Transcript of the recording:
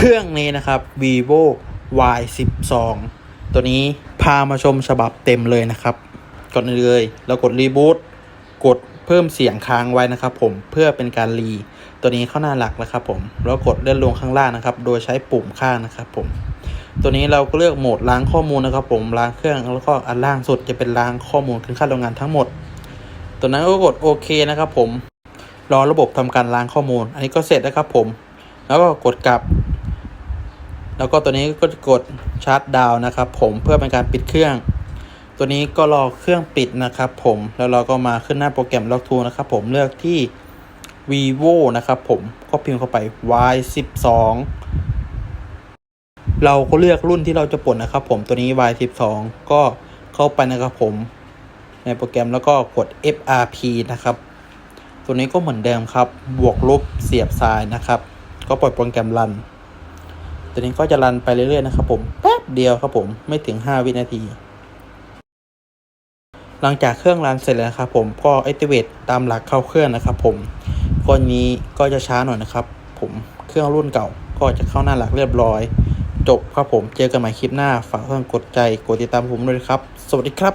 เครื่องนี้นะครับ vivo y 1 2ตัวนี้พามาชมฉบับเต็มเลยนะครับ กดเลยแล้วกดรีบูตกดเพิ่มเสียงค้างไว้นะครับ ผมเพื่อเป็นการรี ตัวนี้เข้าหน้าหลักนะครับ ผมแล้วกดเลื่อนลงข้างล่างนะครับ โดยใช้ปุ่มข้างนะครับ ผม ตัวนี้เราก็เลือกโหมดล้างข้อมูลนะครับ ผมล้างเครื่องแล้วก็อันล่างสุดจะเป็นล้างข้อมูลขึ้นค่าโรงงานทั้งหมด ตัวนั้นก็กดโอเคนะครับ ผมรอระบบทำการล้างข้อมูล อันนี้ก็เสร็จแล้วครับ ผม แล้วก็กดกลับ แล้วก็ตัวนี้ก็กดชาร์จดาวน์นะครับผมเพื่อเป็นการปิดเครื่อง ตัวนี้ก็รอเครื่องปิดนะครับผมแล้วเราก็มาขึ้นหน้าโปรแกรมล็อกทูนะครับผมเลือกที่ vivo นะครับผมก็พิมพ์เข้าไป y 1 2เราก็เลือกรุ่นที่เราจะปลดนะครับผมตัวนี้ y 1 2ก็เข้าไปนะครับผม ในโปรแกรมแล้วก็กด FRP นะครับ ตัวนี้ก็เหมือนเดิมครับ บวกลบเสียบสายนะครับ ก็ปล่อยโปรแกรมรัน ตัวนี้ก็จะรันไปเรื่อยๆนะครับผมแป๊บเดียวครับผมไม่ถึง 5 วินาที หลังจากเครื่องรันเสร็จแล้วครับผมก็ activate ตามหลักเข้าเครื่องนะครับผมก้อนนี้ก็จะช้าหน่อยนะครับ ผมเครื่องรุ่นเก่าก็จะเข้าหน้าหลักเรียบร้อย จบครับผมเจอกันใหม่คลิปหน้าฝากเพื่อนกดใจกดติดตามผมด้วยครับ สวัสดีครับ